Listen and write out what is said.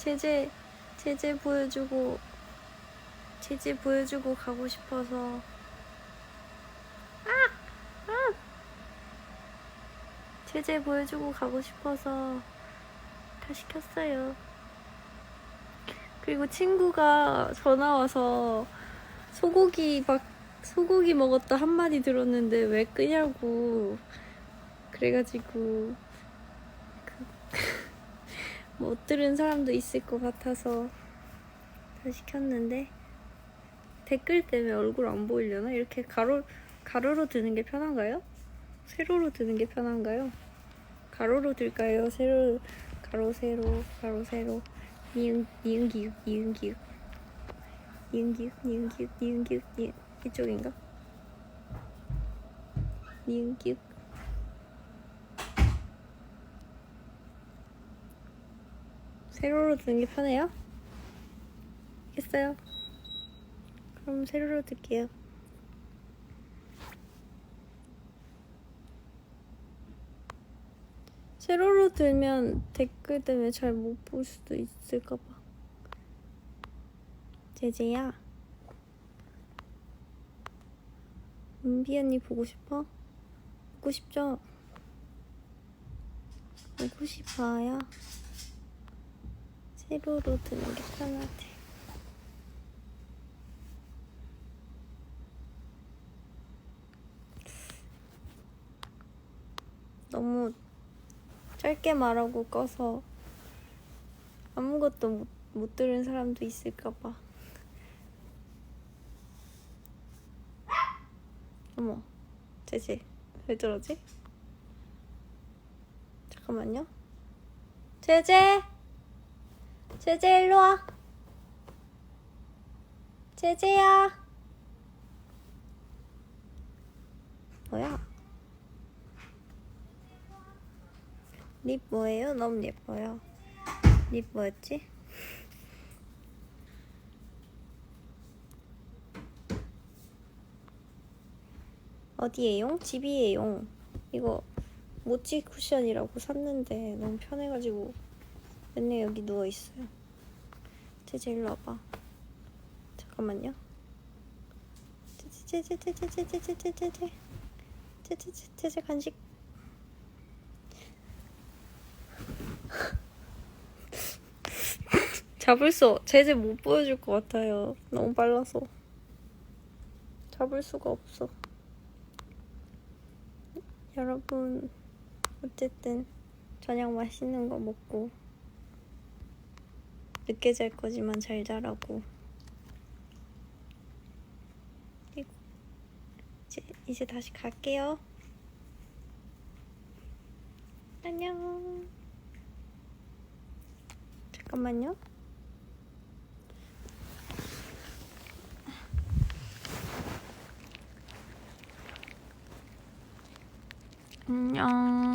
제재 제재 보여주고 제재 보여주고 가고 싶어서 아! 아! 제재 보여주고 가고 싶어서 다 시 켰어요. 그리고 친구가 전화 와서 소고기 막 소고기 먹었다 한마디 들었는데 왜 끄냐고 그래가지고 그, 못 들은 사람도 있을 것 같아서 다 시 켰는데 댓글 때문에 얼굴 안 보이려나? 이렇게 가로 가로로 드는 게 편한가요? 세로로 드는 게 편한가요? 가로로 들까요? 세로 가로 세로 가로 세로 니은 니은 기육 니은 기육 니은 기육 니은 기육 니은 기육 니 이쪽인가? 니은 기육 세로로 드는 게 편해요? 알겠어요. 그럼 세로로 들게요. 세로로 들면 댓글 때문에 잘 못 볼 수도 있을까봐. 제제야. 은비 언니 보고 싶어? 보고 싶죠? 보고 싶어요. 세로로 드는 게 편하대. 너무 짧게 말하고 꺼서 아무것도 못, 못 들은 사람도 있을까봐. 어머, 제제, 왜 저러지? 잠깐만요. 제제! 제제, 일로 와. 제제야. 뭐야? 립 뭐예요? 너무 예뻐요. 립 뭐였지? 어디에용? 집이에용. 이거 모찌 쿠션이라고 샀는데 너무 편해가지고 맨날 여기 누워 있어요. 제제 일로 와봐. 잠깐만요. 제제제제제제제제제제제 제제제제 간식. 잡을 수 제재 못 보여줄 것 같아요. 너무 빨라서 잡을 수가 없어. 여러분 어쨌든 저녁 맛있는 거 먹고 늦게 잘 거지만 잘 자라고 이제 이제 다시 갈게요. 안녕. 잠깐만요. 안녕.